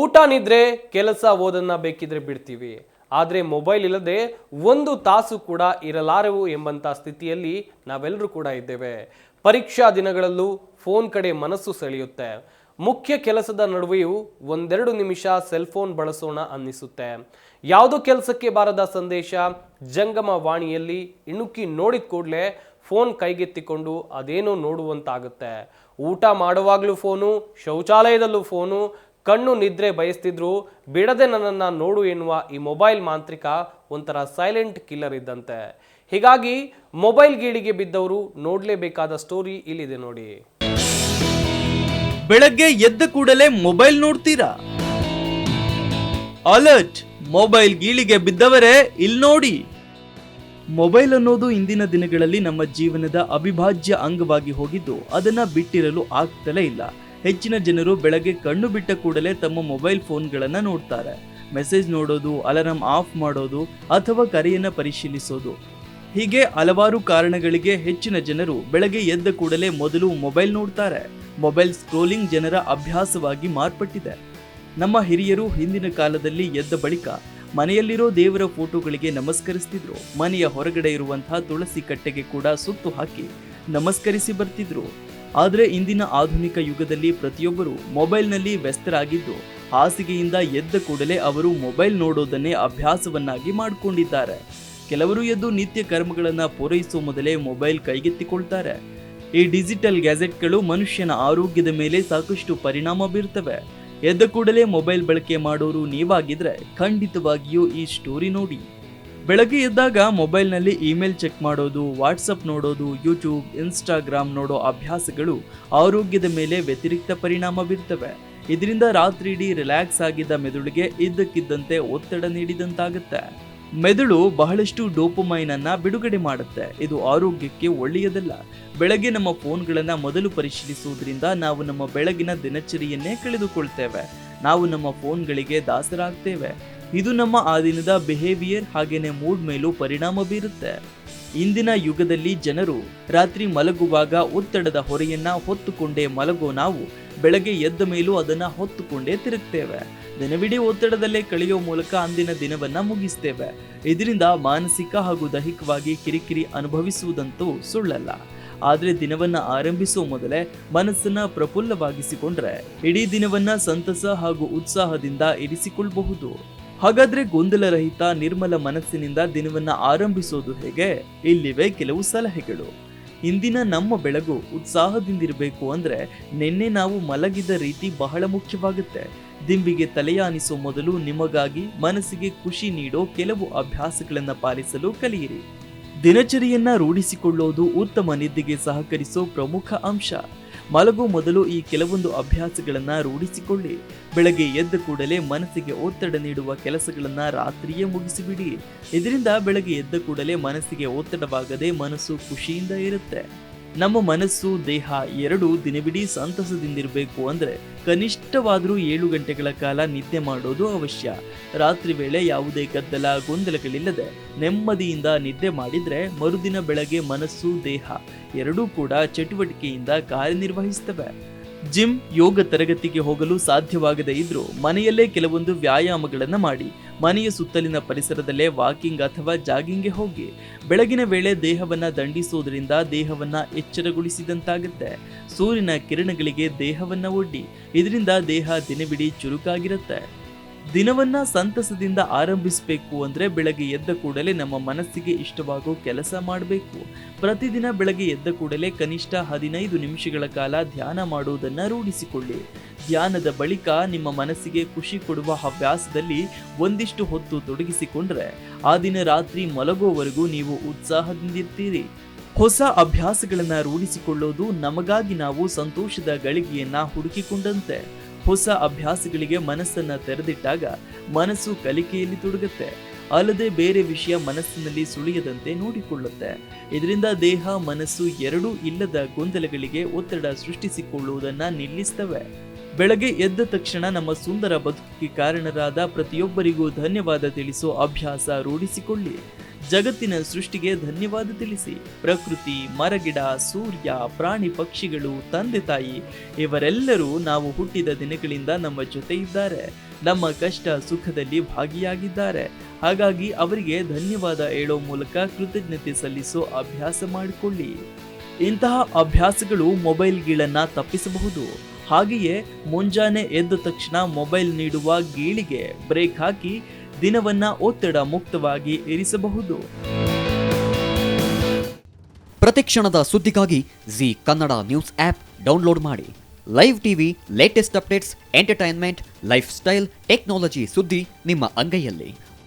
ಊಟ ನಿದ್ರೆ ಕೆಲಸ ಓದನ್ನ ಬೇಕಿದ್ರೆ ಬಿಡ್ತೀವಿ. ಆದರೆ ಮೊಬೈಲ್ ಇಲ್ಲದೆ ಒಂದು ತಾಸು ಕೂಡ ಇರಲಾರೆವು ಎಂಬಂಥ ಸ್ಥಿತಿಯಲ್ಲಿ ನಾವೆಲ್ಲರೂ ಕೂಡ ಇದ್ದೇವೆ. ಪರೀಕ್ಷಾ ದಿನಗಳಲ್ಲೂ ಫೋನ್ ಕಡೆ ಮನಸ್ಸು ಸೆಳೆಯುತ್ತೆ. ಮುಖ್ಯ ಕೆಲಸದ ನಡುವೆಯೂ ಒಂದೆರಡು ನಿಮಿಷ ಸೆಲ್ ಫೋನ್ ಬಳಸೋಣ ಅನ್ನಿಸುತ್ತೆ. ಯಾವುದೋ ಕೆಲಸಕ್ಕೆ ಬಾರದ ಸಂದೇಶ, ಜಂಗಮ ವಾಣಿಯಲ್ಲಿ ಇಣುಕಿ ನೋಡಿದ ಕೂಡಲೇ ಫೋನ್ ಕೈಗೆತ್ತಿಕೊಂಡು ಅದೇನೋ ನೋಡುವಂತಾಗುತ್ತೆ. ಊಟ ಮಾಡುವಾಗಲೂ ಫೋನು, ಶೌಚಾಲಯದಲ್ಲೂ ಫೋನು ಕಣ್ಣು ನಿದ್ರೆ ಬಯಸ್ತಿದ್ರು, ಬಿಡದೆ ನನ್ನನ್ನು ನೋಡು ಎನ್ನುವ ಈ ಮೊಬೈಲ್ ಮಾಂತ್ರಿಕ ಒಂಥರ ಸೈಲೆಂಟ್ ಕಿಲ್ಲರ್ ಇದ್ದಂತೆ. ಹೀಗಾಗಿ, ಮೊಬೈಲ್ ಗೀಳಿಗೆ ಬಿದ್ದವರು ನೋಡಲೇಬೇಕಾದ ಸ್ಟೋರಿ ಇಲ್ಲಿದೆ ನೋಡಿ. ಬೆಳಗ್ಗೆ ಎದ್ದ ಕೂಡಲೇ ಮೊಬೈಲ್ ನೋಡ್ತೀರಾ? ಅಲರ್ಟ್ ಮೊಬೈಲ್ ಗೀಳಿಗೆ ಬಿದ್ದವರೇ ಇಲ್ಲಿ ನೋಡಿ. ಮೊಬೈಲ್ ಅನ್ನೋದು ಇಂದಿನ ದಿನಗಳಲ್ಲಿ ನಮ್ಮ ಜೀವನದ ಅವಿಭಾಜ್ಯ ಅಂಗವಾಗಿ ಹೋಗಿದ್ದು, ಅದನ್ನ ಬಿಟ್ಟಿರಲು ಆಗ್ತಲೇ ಇಲ್ಲ. ಹೆಚ್ಚಿನ ಜನರು ಬೆಳಗ್ಗೆ ಕಣ್ಣು ಬಿಟ್ಟ ಕೂಡಲೇ ತಮ್ಮ ಮೊಬೈಲ್ ಫೋನ್ಗಳನ್ನು ನೋಡ್ತಾರೆ. ಮೆಸೇಜ್ ನೋಡೋದು, ಅಲಾರಂ ಆಫ್ ಮಾಡೋದು ಅಥವಾ ಕರೆಯನ್ನು ಪರಿಶೀಲಿಸೋದು. ಹೀಗೆ ಹಲವಾರು ಕಾರಣಗಳಿಗೆ ಹೆಚ್ಚಿನ ಜನರು ಬೆಳಗ್ಗೆ ಎದ್ದ ಕೂಡಲೇ ಮೊದಲು ಮೊಬೈಲ್ ನೋಡ್ತಾರೆ. ಮೊಬೈಲ್ ಸ್ಕ್ರೋಲಿಂಗ್ ಜನರ ಅಭ್ಯಾಸವಾಗಿ ಮಾರ್ಪಟ್ಟಿದೆ. ನಮ್ಮ ಹಿರಿಯರು ಹಿಂದಿನ ಕಾಲದಲ್ಲಿ ಎದ್ದ ಬಳಿಕ ಮನೆಯಲ್ಲಿರೋ ದೇವರ ಫೋಟೋಗಳಿಗೆ ನಮಸ್ಕರಿಸ್ತಿದ್ರು. ಮನೆಯ ಹೊರಗಡೆ ಇರುವಂತಹ ತುಳಸಿ ಕಟ್ಟೆಗೆ ಕೂಡ ಸುತ್ತು ಹಾಕಿ ನಮಸ್ಕರಿಸಿ ಬರ್ತಿದ್ರು. ಆದರೆ ಇಂದಿನ ಆಧುನಿಕ ಯುಗದಲ್ಲಿ ಪ್ರತಿಯೊಬ್ಬರು ಮೊಬೈಲ್ನಲ್ಲಿ ವ್ಯಸ್ತರಾಗಿದ್ದು, ಹಾಸಿಗೆಯಿಂದ ಎದ್ದ ಕೂಡಲೇ ಅವರು ಮೊಬೈಲ್ ನೋಡೋದನ್ನೇ ಅಭ್ಯಾಸವನ್ನಾಗಿ ಮಾಡಿಕೊಂಡಿದ್ದಾರೆ. ಕೆಲವರು ಎದ್ದು ನಿತ್ಯ ಕರ್ಮಗಳನ್ನು ಪೂರೈಸುವ ಮೊದಲೇ ಮೊಬೈಲ್ ಕೈಗೆತ್ತಿಕೊಳ್ತಾರೆ. ಈ ಡಿಜಿಟಲ್ ಗ್ಯಾಜೆಟ್ಗಳು ಮನುಷ್ಯನ ಆರೋಗ್ಯದ ಮೇಲೆ ಸಾಕಷ್ಟು ಪರಿಣಾಮ ಬೀರ್ತವೆ. ಎದ್ದ ಕೂಡಲೇ ಮೊಬೈಲ್ ಬಳಕೆ ಮಾಡೋರು ನೀವಾಗಿದ್ರೆ ಖಂಡಿತವಾಗಿಯೂ ಈ ಸ್ಟೋರಿ ನೋಡಿ. ಬೆಳಗ್ಗೆ ಎದ್ದಾಗ ಮೊಬೈಲ್ನಲ್ಲಿ ಇಮೇಲ್ ಚೆಕ್ ಮಾಡೋದು, ವಾಟ್ಸಪ್ ನೋಡೋದು, ಯೂಟ್ಯೂಬ್, ಇನ್ಸ್ಟಾಗ್ರಾಮ್ ನೋಡೋ ಅಭ್ಯಾಸಗಳು ಆರೋಗ್ಯದ ಮೇಲೆ ವ್ಯತಿರಿಕ್ತ ಪರಿಣಾಮ ಬೀರ್ತವೆ ಇದರಿಂದ ರಾತ್ರಿ ಇಡೀ ರಿಲ್ಯಾಕ್ಸ್ ಆಗಿದ್ದ ಮೆದುಳಿಗೆ ಇದ್ದಕ್ಕಿದ್ದಂತೆ ಒತ್ತಡ ನೀಡಿದಂತಾಗುತ್ತೆ. ಮೆದುಳು ಬಹಳಷ್ಟು ಡೋಪಮೈನನ್ನು ಬಿಡುಗಡೆ ಮಾಡುತ್ತೆ. ಇದು ಆರೋಗ್ಯಕ್ಕೆ ಒಳ್ಳೆಯದಲ್ಲ. ಬೆಳಗ್ಗೆ ನಮ್ಮ ಫೋನ್ಗಳನ್ನು ಮೊದಲು ಪರಿಶೀಲಿಸುವುದರಿಂದ ನಾವು ನಮ್ಮ ಬೆಳಗಿನ ದಿನಚರಿಯನ್ನೇ ಕಳೆದುಕೊಳ್ತೇವೆ. ನಾವು ನಮ್ಮ ಫೋನ್ಗಳಿಗೆ ದಾಸರಾಗ್ತೇವೆ. ಇದು ನಮ್ಮ ಆ ದಿನದ ಬಿಹೇವಿಯರ್ ಹಾಗೇನೆ ಮೂಡ್ ಮೇಲೂ ಪರಿಣಾಮ ಬೀರುತ್ತೆ. ಇಂದಿನ ಯುಗದಲ್ಲಿ ಜನರು ರಾತ್ರಿ ಮಲಗುವಾಗ ಒತ್ತಡದ ಹೊರೆಯನ್ನ ಹೊತ್ತುಕೊಂಡೇ ಮಲಗೋ ನಾವು ಬೆಳಗ್ಗೆ ಎದ್ದ ಮೇಲೂ ಅದನ್ನ ಹೊತ್ತುಕೊಂಡೇ ತಿರುಗ್ತೇವೆ. ದಿನವಿಡೀ ಒತ್ತಡದಲ್ಲೇ ಕಳೆಯೋ ಮೂಲಕ ಅಂದಿನ ದಿನವನ್ನ ಮುಗಿಸ್ತೇವೆ. ಇದರಿಂದ ಮಾನಸಿಕ ಹಾಗೂ ದೈಹಿಕವಾಗಿ ಕಿರಿಕಿರಿ ಅನುಭವಿಸುವುದಂತೂ ಸುಳ್ಳಲ್ಲ. ಆದರೆ ದಿನವನ್ನ ಆರಂಭಿಸುವ ಮೊದಲೇ ಮನಸ್ಸನ್ನ ಪ್ರಫುಲ್ಲವಾಗಿಸಿಕೊಂಡ್ರೆ ಇಡೀ ದಿನವನ್ನ ಸಂತಸ ಹಾಗೂ ಉತ್ಸಾಹದಿಂದ ಇರಿಸಿಕೊಳ್ಳಬಹುದು ಹಾಗಾದ್ರೆ ಗೊಂದಲರಹಿತ ನಿರ್ಮಲ ಮನಸ್ಸಿನಿಂದ ದಿನವನ್ನ ಆರಂಭಿಸೋದು ಹೇಗೆ? ಇಲ್ಲಿವೆ ಕೆಲವು ಸಲಹೆಗಳು. ಇಂದಿನ ನಮ್ಮ ಬೆಳಗು ಉತ್ಸಾಹದಿಂದಿರಬೇಕು ಅಂದ್ರೆ ನಿನ್ನೆ ನಾವು ಮಲಗಿದ ರೀತಿ ಬಹಳ ಮುಖ್ಯವಾಗುತ್ತೆ. ದಿಂಬಿಗೆ ತಲೆಯಾನಿಸೋ ಮೊದಲು ನಿಮಗಾಗಿ ಮನಸ್ಸಿಗೆ ಖುಷಿ ನೀಡೋ ಕೆಲವು ಅಭ್ಯಾಸಗಳನ್ನ ಪಾಲಿಸಲು ಕಲಿಯಿರಿ. ದಿನಚರಿಯನ್ನ ರೂಢಿಸಿಕೊಳ್ಳೋದು ಉತ್ತಮ ನಿದ್ದೆಗೆ ಸಹಕರಿಸೋ ಪ್ರಮುಖ ಅಂಶ. ಮಲಗೋ ಮೊದಲು ಈ ಕೆಲವೊಂದು ಅಭ್ಯಾಸಗಳನ್ನು ರೂಢಿಸಿಕೊಳ್ಳಿ. ಬೆಳಗ್ಗೆ ಎದ್ದ ಕೂಡಲೇ ಮನಸ್ಸಿಗೆ ಒತ್ತಡ ನೀಡುವ ಕೆಲಸಗಳನ್ನು ರಾತ್ರಿಯೇ ಮುಗಿಸಿಬಿಡಿ. ಇದರಿಂದ ಬೆಳಗ್ಗೆ ಎದ್ದ ಕೂಡಲೇ ಮನಸ್ಸಿಗೆ ಒತ್ತಡವಾಗದೆ ಮನಸ್ಸು ಖುಷಿಯಿಂದ ಇರುತ್ತೆ. ನಮ್ಮ ಮನಸ್ಸು, ದೇಹ ಎರಡೂ ದಿನವಿಡೀ ಸಂತಸದಿಂದಿರಬೇಕು ಅಂದರೆ ಕನಿಷ್ಠವಾದರೂ ಏಳು ಗಂಟೆಗಳ ಕಾಲ ನಿದ್ದೆ ಮಾಡೋದು ಅವಶ್ಯ. ರಾತ್ರಿ ವೇಳೆ ಯಾವುದೇ ಗದ್ದಲ, ಗೊಂದಲಗಳಿಲ್ಲದೆ ನೆಮ್ಮದಿಯಿಂದ ನಿದ್ದೆ ಮಾಡಿದ್ರೆ ಮರುದಿನ ಬೆಳಗ್ಗೆ ಮನಸ್ಸು, ದೇಹ ಎರಡೂ ಕೂಡ ಚಟುವಟಿಕೆಯಿಂದ ಕಾರ್ಯನಿರ್ವಹಿಸ್ತವೆ ಜಿಮ್, ಯೋಗ ತರಗತಿಗೆ ಹೋಗಲು ಸಾಧ್ಯವಾಗದೇ ಇದ್ರೂ ಮನೆಯಲ್ಲೇ ಕೆಲವೊಂದು ವ್ಯಾಯಾಮಗಳನ್ನು ಮಾಡಿ. ಮನೆಯ ಸುತ್ತಲಿನ ಪರಿಸರದಲ್ಲೇ ವಾಕಿಂಗ್ ಅಥವಾ ಜಾಗಿಂಗ್ಗೆ ಹೋಗಿ. ಬೆಳಗಿನ ವೇಳೆ ದೇಹವನ್ನು ದಂಡಿಸುವುದರಿಂದ ದೇಹವನ್ನು ಎಚ್ಚರಗೊಳಿಸಿದಂತಾಗುತ್ತೆ. ಸೂರ್ಯನ ಕಿರಣಗಳಿಗೆ ದೇಹವನ್ನು ಒಡ್ಡಿ. ಇದರಿಂದ ದೇಹ ದಿನವಿಡೀ ಚುರುಕಾಗಿರುತ್ತೆ. ದಿನವನ್ನ ಸಂತಸದಿಂದ ಆರಂಭಿಸಬೇಕು ಅಂದ್ರೆ ಬೆಳಗ್ಗೆ ಎದ್ದ ಕೂಡಲೇ ನಮ್ಮ ಮನಸ್ಸಿಗೆ ಇಷ್ಟವಾಗೋ ಕೆಲಸ ಮಾಡಬೇಕು. ಪ್ರತಿದಿನ ಬೆಳಗ್ಗೆ ಎದ್ದ ಕೂಡಲೇ ಕನಿಷ್ಠ ಹದಿನೈದು ನಿಮಿಷಗಳ ಕಾಲ ಧ್ಯಾನ ಮಾಡುವುದನ್ನ ರೂಢಿಸಿಕೊಳ್ಳಿ. ಧ್ಯಾನದ ಬಳಿಕ ನಿಮ್ಮ ಮನಸ್ಸಿಗೆ ಖುಷಿ ಕೊಡುವ ಹವ್ಯಾಸದಲ್ಲಿ ಒಂದಿಷ್ಟು ಹೊತ್ತು ತೊಡಗಿಸಿಕೊಂಡ್ರೆ ಆ ದಿನ ರಾತ್ರಿ ಮಲಗುವವರೆಗೂ ನೀವು ಉತ್ಸಾಹದಿಂದಿರ್ತೀರಿ. ಹೊಸ ಅಭ್ಯಾಸಗಳನ್ನ ರೂಢಿಸಿಕೊಳ್ಳೋದು ನಮಗಾಗಿ ನಾವು ಸಂತೋಷದ ಗಳಿಗೆಯನ್ನು ಹುಡುಕಿಕೊಂಡಂತೆ. ಹೊಸ ಅಭ್ಯಾಸಗಳಿಗೆ ಮನಸ್ಸನ್ನ ತೆರೆದಿಟ್ಟಾಗ ಮನಸ್ಸು ಕಲಿಕೆಯಲ್ಲಿ ತೊಡಗುತ್ತೆ. ಅಲ್ಲದೆ ಬೇರೆ ವಿಷಯ ಮನಸ್ಸಿನಲ್ಲಿ ಸುಳಿಯದಂತೆ ನೋಡಿಕೊಳ್ಳುತ್ತೆ. ಇದರಿಂದ ದೇಹ, ಮನಸ್ಸು ಎರಡೂ ಇಲ್ಲದ ಗೊಂದಲಗಳಿಗೆ ಒತ್ತಡ ಸೃಷ್ಟಿಸಿಕೊಳ್ಳುವುದನ್ನ ನಿಲ್ಲಿಸ್ತವೆ. ಬೆಳಗ್ಗೆ ಎದ್ದ ತಕ್ಷಣ ನಮ್ಮ ಸುಂದರ ಬದುಕಿಗೆ ಕಾರಣರಾದ ಪ್ರತಿಯೊಬ್ಬರಿಗೂ ಧನ್ಯವಾದ ತಿಳಿಸೋ ಅಭ್ಯಾಸ ರೂಢಿಸಿಕೊಳ್ಳಿ. ಜಗತ್ತಿನ ಸೃಷ್ಟಿಗೆ ಧನ್ಯವಾದ ತಿಳಿಸಿ. ಪ್ರಕೃತಿ, ಮರಗಿಡ, ಸೂರ್ಯ, ಪ್ರಾಣಿ ಪಕ್ಷಿಗಳು, ತಂದೆ ತಾಯಿ ಇವರೆಲ್ಲರೂ ನಾವು ಹುಟ್ಟಿದ ದಿನಗಳಿಂದ ನಮ್ಮ ಜೊತೆ ಇದ್ದಾರೆ. ನಮ್ಮ ಕಷ್ಟ ಸುಖದಲ್ಲಿ ಭಾಗಿಯಾಗಿದ್ದಾರೆ. ಹಾಗಾಗಿ ಅವರಿಗೆ ಧನ್ಯವಾದ ಹೇಳೋ ಮೂಲಕ ಕೃತಜ್ಞತೆ ಸಲ್ಲಿಸೋ ಅಭ್ಯಾಸ ಮಾಡಿಕೊಳ್ಳಿ. ಇಂತಹ ಅಭ್ಯಾಸಗಳು ಮೊಬೈಲ್ಗಳನ್ನು ತಪ್ಪಿಸಬಹುದು. ಹಾಗೆಯೇ ಮುಂಜಾನೆ ಎದ್ದ ತಕ್ಷಣ ಮೊಬೈಲ್ ನೀಡುವ ಗೀಳಿಗೆ ಬ್ರೇಕ್ ಹಾಕಿ ದಿನವನ್ನ ಒತ್ತಡ ಮುಕ್ತವಾಗಿ ಇರಿಸಬಹುದು. ಪ್ರತಿಕ್ಷಣದ ಸುದ್ದಿಗಾಗಿ Zee Kannada news app download ಮಾಡಿ. Live TV latest updates entertainment lifestyle technology ಸುದ್ದಿ ನಿಮ್ಮ ಅಂಗೈಯಲ್ಲಿ.